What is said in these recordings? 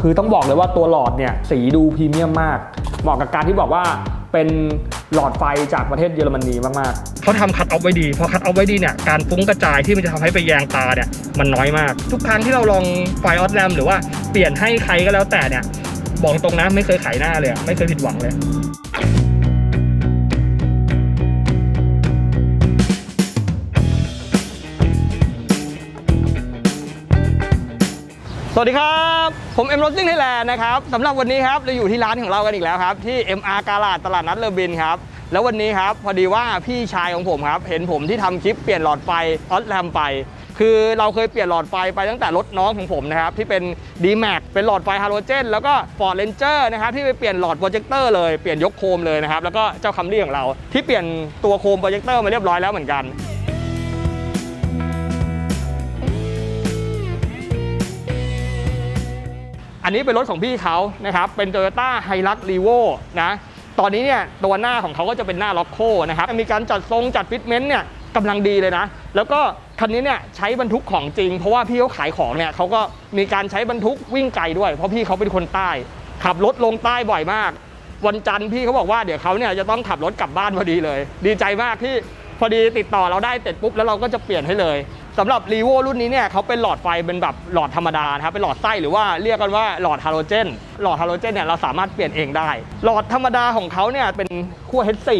คือต้องบอกเลยว่าตัวหลอดเนี่ยสีดูพรีเมียมมาก เหมาะกับการที่บอกว่าเป็นหลอดไฟจากประเทศเยอรมนีมากๆเขาทำคัดออฟไว้ดี พอคัดออฟไว้ดีเนี่ยการฟุ้งกระจายที่มันจะทำให้ไปแยงตาเนี่ยมันน้อยมาก ทุกครั้งที่เราลองไฟออสแรมหรือว่าเปลี่ยนให้ใครก็แล้วแต่เนี่ยบอกตรงนะไม่เคยขายหน้าเลย ไม่เคยผิดหวังเลยสวัสดีครับ ผมเอ็มรถซิ่งไทยแลนด์นะครับสำหรับวันนี้ครับเราอยู่ที่ร้านของเรากันอีกแล้วครับ ที่ MR กาลาดตลาดนัดเลอบินครับ แล้ววันนี้ครับพอดีว่าพี่ชายของผมครับเห็นผมที่ทำคลิปเปลี่ยนหลอดไฟออสแลมไปคือเราเคยเปลี่ยนหลอดไฟไปตั้งแต่รถน้องของผมนะครับที่เป็น d m a x เป็นหลอดไฟฮาโลเจนแล้วก็ Ford Ranger นะครับที่ไปเปลี่ยนหลอดโปรเจคเตอร์เลยเปลี่ยนยกโคมเลยนะครับแล้วก็เจ้าคัมรี่ของเราที่เปลี่ยนตัวโคมโปรเจคเตอร์มาเรียบร้อยแล้วเหมือนกัน นนี้เป็นรถของพี่เขานะครับ เป็น Toyota h i l u x r e v o นะ ตอนนี้เนี่ยตัวหน้าของเขาก็จะเป็นหน้าล็อกโคนะครับ มีการจัดทรงจัดฟิตเมนต์เนี่ยกำลังดีเลยนะ แล้วก็คันนี้เนี่ยใช้บรรทุกของจริง เพราะว่าพี่เขาขายของเนี่ยเขาก็มีการใช้บรรทุกวิ่งไกลด้วย เพราะพี่เขาเป็นคนใต้ ขับรถลงใต้บ่อยมาก วันจันทร์พี่เขาบอกว่าเดี๋ยวเขาเนี่ยจะต้องขับรถกลับบ้านพอดีเลย ดีใจมากที่พอดีติดต่อเราได้เสร็จปุ๊บแล้วเราก็จะเปลี่ยนให้เลย สำหรับรีโวรุ่นนี้เนี่ยเขาเป็นหลอดไฟเป็นแบบหลอดธรรมดานะครับเป็นหลอดไส้หรือว่าเรียกกันว่าหลอดฮาโลเจน หลอดฮาโลเจนเนี่ยเราสามารถเปลี่ยนเองได้ หลอดธรรมดาของเขาเนี่ยเป็นขั้ว H4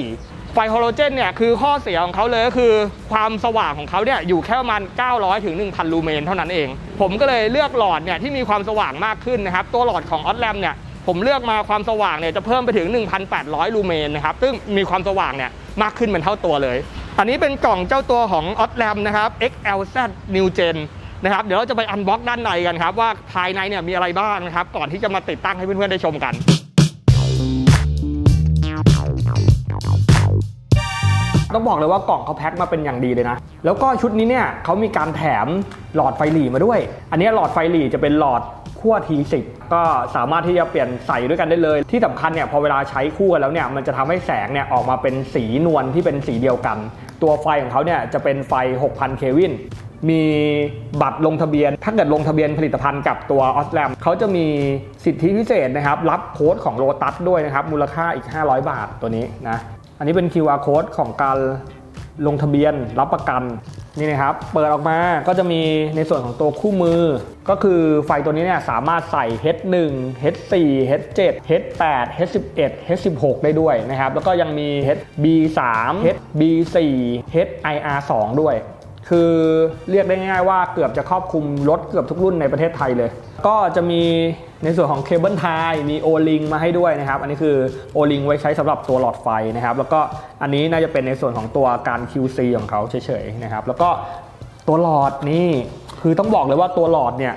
ไฟฮาโลเจนเนี่ยคือข้อเสียของเขาเลยก็คือ ความสว่างของเขาเนี่ยอยู่แค่ประมาณ 900 ถึง 1,000 ลูเมนเท่านั้นเอง ผมก็เลยเลือกหลอดเนี่ยที่มีความสว่างมากขึ้นนะครับ ตัวหลอดของออสแลมเนี่ยผมเลือกมาความสว่างเนี่ยจะเพิ่มไปถึง 1,800 ลูเมนนะครับ ซึ่งมีความสว่างเนี่ยมากขึ้นเป็นเท่าตัวเลย อันนี้เป็นกล่องเจ้าตัวของออสแลมนะครับ XLZ New Gen นะครับ เดี๋ยวเราจะไปอันบ็อกด้านในกันครับ ว่าภายในเนี่ยมีอะไรบ้างนะครับ ก่อนที่จะมาติดตั้งให้เพื่อนๆได้ชมกัน ต้องบอกเลยว่ากล่องเขาแพ็คมาเป็นอย่างดีเลยนะ แล้วก็ชุดนี้เนี่ยเขามีการแถมหลอดไฟหลีมาด้วย อันนี้หลอดไฟหลีจะเป็นหลอดขั้ว T10 ก็สามารถที่จะเปลี่ยนใส่ด้วยกันได้เลย ที่สำคัญเนี่ยพอเวลาใช้คู่กันแล้วเนี่ยมันจะทำให้แสงเนี่ยออกมาเป็นสีนวลที่เป็นสีเดียวกัน ตัวไฟของเขาเนี่ยจะเป็นไฟ 6,000 เควินมีบัตรลงทะเบียน ถ้าเกิดลงทะเบียนผลิตภัณฑ์กับตัวออสแลมเขาจะมีสิทธิพิเศษนะครับ รับโค้ดของโ o ตัสด้วยนะครับ มูลค่าอีก 500 บาทตัวนี้นะ อันนี้เป็น QR code ของการลงทะเบียนรับประกันนี่นะครับ เปิดออกมาก็จะมีในส่วนของตัวคู่มือ ก็คือไฟตัวนี้เนี่ยสามารถใส่ H1 H4 H7 H8 H11 H16 ได้ด้วยนะครับ แล้วก็ยังมี HB3 HB4 HIR2 ด้วย คือเรียกได้ง่ายว่าเกือบจะครอบคลุมรถเกือบทุกรุ่นในประเทศไทยเลย ก็จะมี ในส่วนของเคเบิลไทยมีโอลิงมาให้ด้วยนะครับ อันนี้คือโอลิงไว้ใช้สำหรับตัวหลอดไฟนะครับ แล้วก็อันนี้น่าจะเป็นในส่วนของตัวการ QC ของเขาเฉยๆนะครับ แล้วก็ตัวหลอดนี่คือต้องบอกเลยว่าตัวหลอดเนี่ย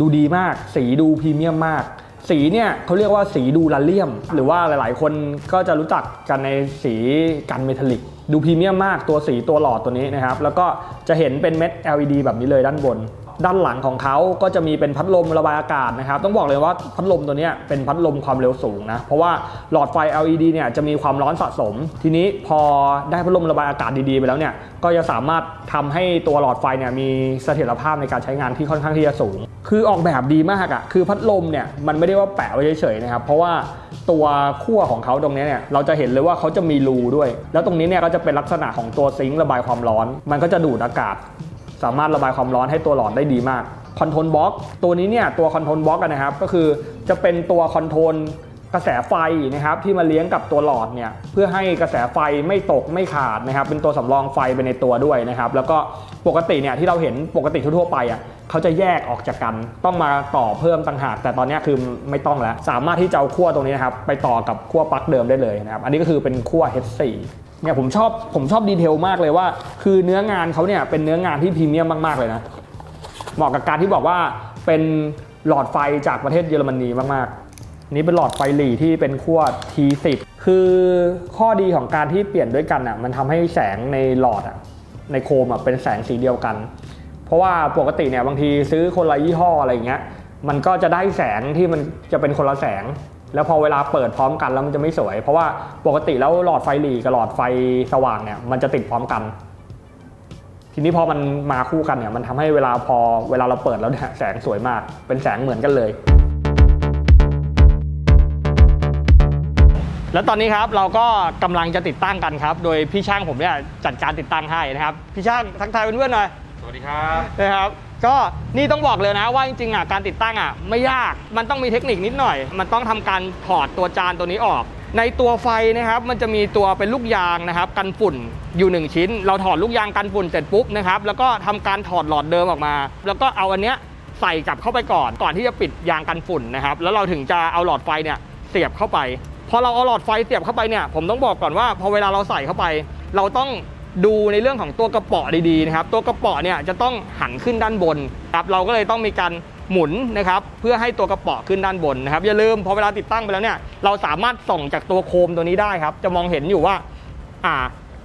ดูดีมาก สีดูพรีเมียมมาก สีเนี่ยเขาเรียกว่าสีดูลาเลียม หรือว่าหลายๆ คนก็จะรู้จักกันในสีกันเมทัลลิกดูพรีเมียมมากตัวสีตัวหลอดตัวนี้นะครับ แล้วก็จะเห็นเป็นเม็ด LED แบบนี้เลยด้านบน ด้านหลังของเขาก็จะมีเป็นพัดลมระบายอากาศนะครับ ต้องบอกเลยว่าพัดลมตัวนี้เป็นพัดลมความเร็วสูงนะ เพราะว่าหลอดไฟ LED เนี่ยจะมีความร้อนสะสม ทีนี้พอได้พัดลมระบายอากาศดีๆ ไปแล้วเนี่ย ก็จะสามารถทำให้ตัวหลอดไฟเนี่ยมีเสถียรภาพในการใช้งานที่ค่อนข้างที่จะสูง คือออกแบบดีมากอะ่ะ คือพัดลมเนี่ยมันไม่ได้ว่าแปะไว้เฉยๆนะครับ เพราะว่าตัวขั้วของเขาตรงนี้เนี่ยเราจะเห็นเลยว่าเขาจะมีรูด้วย แล้วตรงนี้เนี่ยก็จะเป็นลักษณะของตัวซิงค์ระบายความร้อน มันก็จะดูดอากาศ สามารถระบายความร้อนให้ตัวหลอดได้ดีมากคอนโทรลบล็อกตัวนี้เนี่ยตัวคอนโทรลบล็อกนะครับก็คือจะเป็นตัวคอนโทรลกระแสไฟนะครับที่มาเลี้ยงกับตัวหลอดเนี่ยเพื่อให้กระแสไฟไม่ตกไม่ขาดนะครับเป็นตัวสำรองไฟไปในตัวด้วยนะครับแล้วก็ปกติเนี่ยที่เราเห็นปกติทั่วๆไปอะเขาจะแยกออกจากกัน ต้องมาต่อเพิ่มต่างหาก แต่ตอนนี้คือไม่ต้องแล้ว สามารถที่จะเอาขั้วตรงนี้นะครับไปต่อกับขั้วปลั๊กเดิมได้เลยนะครับอันนี้ก็คือเป็นขั้ว H4 เนี่ยผมชอบผมชอบดีเทลมากเลยว่า คือเนื้องานเขาเนี่ยเป็นเนื้องานที่พรีเมียมมาก ๆ เลยนะ เหมาะกับการที่บอกว่าเป็นหลอดไฟจากประเทศเยอรมนีมากๆ นี่เป็นหลอดไฟหลีที่เป็นขั้ว T10 คือข้อดีของการที่เปลี่ยนด้วยกันอะมันทำให้แสงในหลอดอะในโคมอะเป็นแสงสีเดียวกัน เพราะว่าปกติเนี่ยบางทีซื้อคนละยี่ห้ออะไรเงี้ยมันก็จะได้แสงที่มันจะเป็นคนละแสง แล้วพอเวลาเปิดพร้อมกันแล้วมันจะไม่สวย เพราะว่าปกติแล้วหลอดไฟหลีกับหลอดไฟสว่างเนี่ยมันจะติดพร้อมกัน ทีนี้พอมันมาคู่กันเนี่ยมันทำให้เวลาพอเวลาเราเปิดแล้วเนี่ยแสงสวยมาก เป็นแสงเหมือนกันเลย แล้วตอนนี้ครับเราก็กำลังจะติดตั้งกันครับ โดยพี่ช่างผมเนี่ยจัดการติดตั้งให้นะครับพี่ช่างทักทายเพื่อนๆหน่อยสวัสดีครับนะครับ ก็นี่ต้องบอกเลยนะว่าจริงๆอะการติดตั้งอะไม่ยากมันต้องมีเทคนิคนิดหน่อย มันต้องทำการถอดตัวจานตัวนี้ออก ในตัวไฟนะครับมันจะมีตัวเป็นลูกยางนะครับกันฝุ่นอยู่ 1 ชิ้น เราถอดลูกยางกันฝุ่นเสร็จปุ๊บนะครับแล้วก็ทำการถอดหลอดเดิมออกมา แล้วก็เอาอันเนี้ยใส่กลับเข้าไปก่อนก่อนที่จะปิดยางกันฝุ่นนะครับแล้วเราถึงจะเอาหลอดไฟเนี่ยเสียบเข้าไปพอเราเอาหลอดไฟเสียบเข้าไปเนี่ยผมต้องบอกก่อนว่าพอเวลาเราใส่เข้าไป เราต้อง ดูในเรื่องของตัวกระป๋อดีๆนะครับตัวกระป๋อเนี่ยจะต้องหันขึ้นด้านบนครับเราก็เลยต้องมีการหมุนนะครับเพื่อให้ตัวกระป๋อขึ้นด้านบนนะครับอย่าลืมพอเวลาติดตั้งไปแล้วเนี่ยเราสามารถส่องจากตัวโคมตัวนี้ได้ครับจะมองเห็นอยู่ว่าอ่า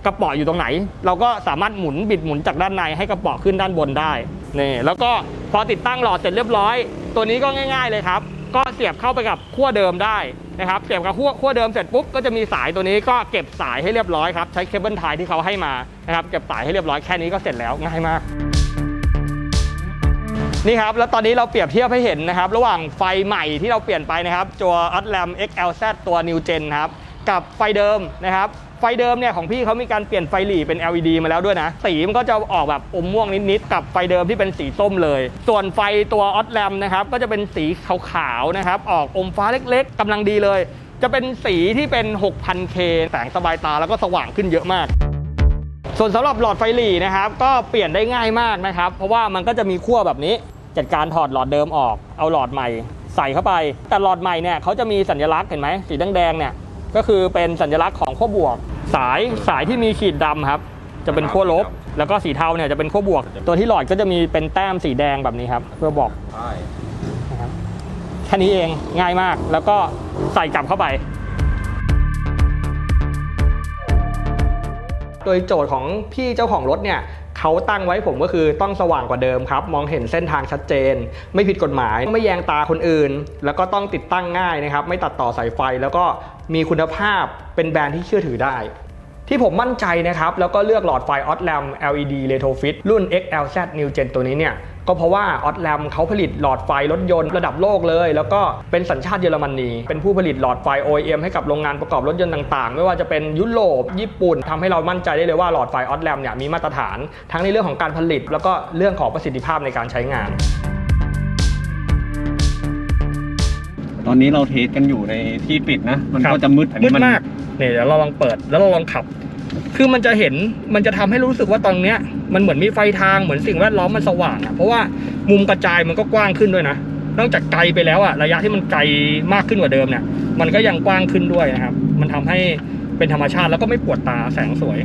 กระป๋ออยู่ตรงไหน เราก็สามารถหมุนบิดหมุนจากด้านในให้กระป๋อขึ้นด้านบนได้นี่แล้วก็พอติดตั้งหลอดเสร็จเรียบร้อย ตัวนี้ก็ง่าย ๆเลยครับ ก็เสียบเข้าไปกับขั้วเดิมได้ นะครับเสียบกับขั้วขั้วเดิมเสร็จปุ๊บก็จะมีสายตัวนี้ก็เก็บสายให้เรียบร้อยครับใช้เคเบิลไทยที่เขาให้มานะครับเก็บสายให้เรียบร้อยแค่นี้ก็เสร็จแล้วง่ายมากนี่ครับแล้วตอนนี้เราเปรียบเทียบให้เห็นนะครับ ระหว่างไฟใหม่ที่เราเปลี่ยนไปนะครับตัว a t l a m XLZ ตัว New Gen ครับ กับไฟเดิมนะครับ ไฟเดิมเนี่ยของพี่เขามีการเปลี่ยนไฟหลีเป็น LED มาแล้วด้วยนะ สีมันก็จะออกแบบอมม่วงนิดๆกับไฟเดิมที่เป็นสีส้มเลย ส่วนไฟตัว a t l a m นะครับก็จะเป็นสีขาวๆนะครับ ออกอมฟ้าเล็กๆกำลังดีเลย จะเป็นสีที่เป็น 6,000K แสงสบายตาแล้วก็สว่างขึ้นเยอะมากส่วนสำหรับหลอดไฟหลีนะครับก็เปลี่ยนได้ง่ายมากนะครับ เพราะว่ามันก็จะมีขั้วแบบนี้ จัดการถอดหลอดเดิมออก เอาหลอดใหม่ใส่เข้าไป แต่หลอดใหม่เนี่ยเขาจะมีสัญลักษณ์เห็นไหมสีแดงๆเนี่ย ก็คือเป็นสัญลักษณ์ของขั้วบวก สายสายที่มีขีดดำครับ จะเป็นขั้วลบ แล้วก็สีเทาเนี่ยจะเป็นขั้วบวก ตัวที่หลอดก็จะมีเป็นแต้มสีแดงแบบนี้ครับ เพื่อบอกใช่นะครับแค่นี้เองง่ายมากแล้วก็ใส่กลับเข้าไป โดยโจทย์ของพี่เจ้าของรถเนี่ยเขาตั้งไว้ผมก็คือต้องสว่างกว่าเดิมครับ มองเห็นเส้นทางชัดเจน ไม่ผิดกฎหมาย ไม่แยงตาคนอื่น แล้วก็ต้องติดตั้งง่ายนะครับ ไม่ตัดต่อสายไฟแล้วก็ มีคุณภาพเป็นแบรนด์ที่เชื่อถือได้ ที่ผมมั่นใจนะครับ แล้วก็เลือกหลอดไฟ o t l a m LED Retrofit รุ่น XLZ New Gen ตัวนี้เนี่ยก็เพราะว่า o t l a m เขาผลิตหลอดไฟรถยนต์ระดับโลกเลย แล้วก็เป็นสัญชาติเยอรมนีเป็นผู้ผลิตหลอดไฟ OEM ให้กับโรงงานประกอบรถยนต์ต่างๆ ไม่ว่าจะเป็นยุโรปญี่ปุ่นทำให้เรามั่นใจได้เลยว่าหลอดไฟ o t l a m เนี่ยมีมาตรฐาน ทั้งในเรื่องของการผลิต แล้วก็เรื่องของประสิทธิภาพในการใช้งาน อนนี้เราเทสกันอยู่ในที่ปิดนะ มันครับก็จะมืดอันมืนี้ดมันมากเนี่ยเดี๋ยวเราลองเปิดแล้วเราลองขับ คือมันจะเห็นมันจะทำให้รู้สึกว่าตอนเนี้ย มันเหมือนมีไฟทางเหมือนสิ่งแวดล้อมมันสว่างอะเพราะว่ามุมกระจายมันก็กว้างขึ้นด้วยนะนอกจากไกลไปแล้วอะระยะที่มันไกลมากขึ้นกว่าเดิมเนี่ย มันก็ยังกว้างขึ้นด้วยนะครับ มันทำให้เป็นธรรมชาติแล้วก็ไม่ปวดตาแสงสวย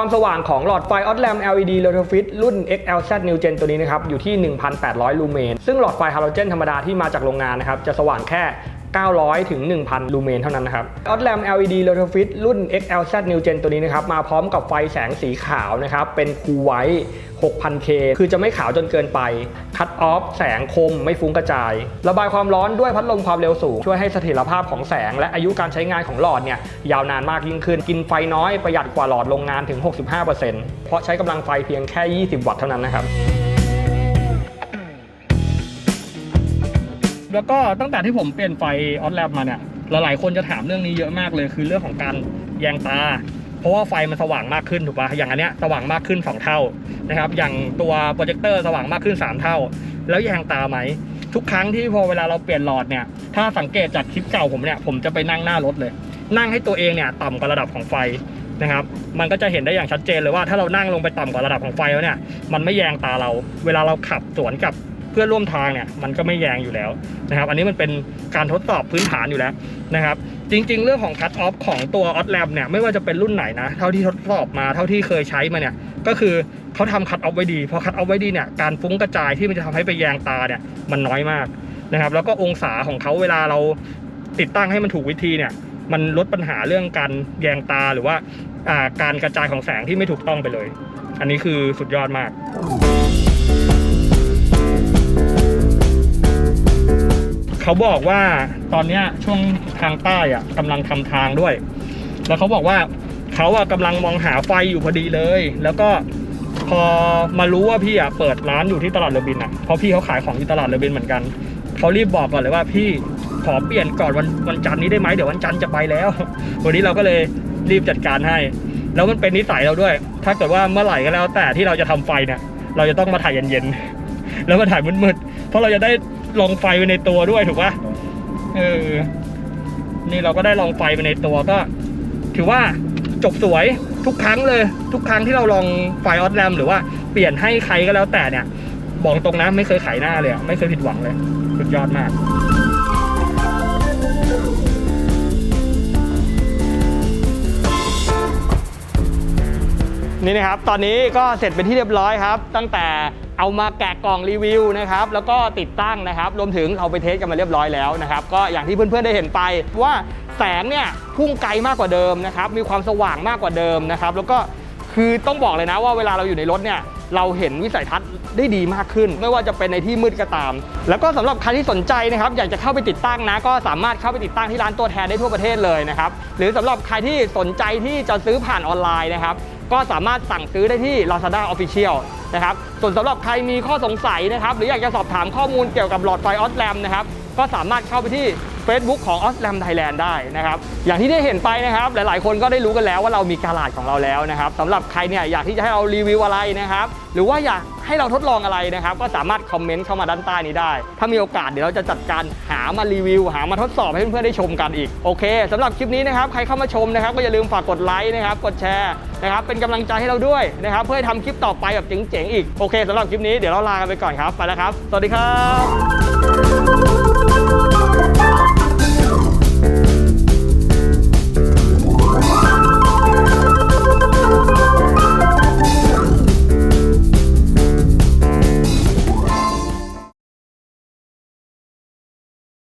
ความสว่างของหลอดไฟ o t l a m LED Retrofit รุ่น XLZ New Gen ตัวนี้นะครับ อยู่ที่ 1,800 ลูเมน ซึ่งหลอดไฟฮาโลเจนธรรมดาที่มาจากโรงงานนะครับ จะสว่างแค่ 900 ถึง 1,000 ลูเมนเท่านั้นนะครับ o t l a m LED Retrofit รุ่น XLZ New Gen ตัวนี้นะครับ มาพร้อมกับไฟแสงสีขาวนะครับ เป็นคูไวท์ 6,000K คือจะไม่ขาวจนเกินไป คัตออฟ แสงคมไม่ฟุ้งกระจาย ระบายความร้อนด้วยพัดลมความเร็วสูง ช่วยให้เสถียรภาพของแสง และอายุการใช้งานของหลอดเนี่ยยาวนานมากยิ่งขึ้น กินไฟน้อยประหยัดกว่าหลอดโรงงานถึง 65%เพราะใช้กำลังไฟเพียงแค่ 20 วัตต์เท่านั้นนะครับ แล้วก็ตั้งแต่ที่ผมเปลี่ยนไฟออสแลบมาเนี่ยหลายๆคนจะถามเรื่องนี้เยอะมากเลย คือเรื่องของการแยงตา เพราะว่าไฟมันสว่างมากขึ้นถูกปะอย่างอันเนี้ยสว่างมากขึ้น 2 เท่านะครับ อย่างตัวโปรเจคเตอร์สว่างมากขึ้น 3 เท่า แล้วแยงตาไหมทุกครั้งที่พอเวลาเราเปลี่ยนหลอดเนี่ย ถ้าสังเกตจากคลิปเก่าผมเนี่ย ผมจะไปนั่งหน้ารถเลย นั่งให้ตัวเองเนี่ยต่ำกว่าระดับของไฟนะครับ มันก็จะเห็นได้อย่างชัดเจนเลยว่าถ้าเรานั่งลงไปต่ำกว่าระดับของไฟแล้วเนี่ย มันไม่แยงตาเรา เวลาเราขับสวนกับ เพื่อร่วมทางเนี่ยมันก็ไม่แยงอยู่แล้วนะครับ อันนี้มันเป็นการทดสอบพื้นฐานอยู่แล้วนะครับ จริง ๆ เรื่องของคัตออฟของตัวออ l a m เนี่ยไม่ว่าจะเป็นรุ่นไหนนะเท่าที่ทดสอบมาเท่าที่เคยใช้มาเนี่ยก็คือเขาทำคัตออฟไว้ดีพอคัตออฟไว้ดีเนี่ยการฟุ้งกระจายที่มันจะทำให้ไปแยงตาเนี่ยมันน้อยมากนะครับ แล้วก็องศาของเขาเวลาเราติดตั้งให้มันถูกวิธีเนี่ยมันลดปัญหาเรื่องการแยงตาหรือว่าการกระจายของแสงที่ไม่ถูกต้องไปเลย อันนี้คือสุดยอดมาก เขาบอกว่าตอนเนี้ยช่วงทางใต้อะกำลังทำทางด้วย แล้วเขาบอกว่าเขาอะกำลังมองหาไฟอยู่พอดีเลย แล้วก็พอมารู้ว่าพี่อะเปิดร้านอยู่ที่ตลาดเรือบินอะเพราะพี่เขาขายของที่ตลาดเรือบินเหมือนกันเขารีบบอกก่อนเลยว่าพี่ขอเปลี่ยนก่อนวันวันจันทร์นี้ได้ไหมเดี๋ยววันจันทร์จะไปแล้ว วันนี้เราก็เลยรีบจัดการให้ แล้วมันเป็นนิสัยเราด้วย ถ้าเกิดว่าเมื่อไหร่ก็แล้วแต่ที่เราจะทำไฟเนี่ย เราจะต้องมาถ่ายเย็นๆ แล้วมาถ่ายมืดๆ เพราะเราจะได้ ลองไฟไปในตัวด้วยถูกปะเออ นี่เราก็ได้ลองไฟไปในตัวก็ ถือว่าจบสวยทุกครั้งเลย ทุกครั้งที่เราลองไฟออสแรมหรือว่าเปลี่ยนให้ใครก็แล้วแต่เนี่ย บอกตรงนะไม่เคยขายหน้าเลยไม่เคยผิดหวังเลยสุดยอดมากนี่นะครับ ตอนนี้ก็เสร็จเป็นที่เรียบร้อยครับ ตั้งแต่ เอามาแกะกล่องรีวิวนะครับแล้วก็ติดตั้งนะครับรวมถึงเราไปเทสกันมาเรียบร้อยแล้วนะครับก็อย่างที่เพื่อนๆได้เห็นไปว่าแสงเนี่ยพุ่งไกลมากกว่าเดิมนะครับมีความสว่างมากกว่าเดิมนะครับแล้วก็คือต้องบอกเลยนะว่าเวลาเราอยู่ในรถเนี่ยเราเห็นวิสัยทัศน์ได้ดีมากขึ้น ไม่ว่าจะเป็นในที่มืดก็ตาม แล้วก็สำหรับใครที่สนใจนะครับ อยากจะเข้าไปติดตั้งนะ ก็สามารถเข้าไปติดตั้งที่ร้านตัวแทนได้ทั่วประเทศเลยนะครับ หรือสำหรับใครที่สนใจที่จะซื้อผ่านออนไลน์นะครับ ก็สามารถสั่งซื้อได้ที่ Lazada Official นะครับ ส่วนสำหรับใครมีข้อสงสัยนะครับ หรืออยากจะสอบถามข้อมูลเกี่ยวกับหลอดไฟออสแลมนะครับ ก็สามารถเข้าไปที่ Facebook ของ o s l a m Thailand ได้นะครับ อย่างที่ได้เห็นไปนะครับ หลายๆ คนก็ได้รู้กันแล้วว่าเรามีการาดของเราแล้วนะครับสำหรับใครเนี่ยอยากที่จะให้เรารีวิวอะไรนะครับ หรือว่าอยากให้เราทดลองอะไรนะครับ ก็สามารถคอมเมนต์เข้ามาด้านใต้นี้ได้ ถ้ามีโอกาสเดี๋ยวเราจะจัดการหามารีวิว หามาทดสอบให้เพื่อนๆได้ชมกันอีก โอเคสำหรับคลิปนี้นะครับ ใครเข้ามาชมนะครับ ก็อย่าลืมฝากกดไลค์นะครับ กดแชร์นะครับ เป็นกำลังใจให้เราด้วยนะครับ เพื่อทำคลิปต่อไปแบบเจ๋งๆอีก โอเคสำหรับคลิปนี้เดี๋ยวเราลากันไปก่อนครับ ไปแล้วครับ สวัสดีครับ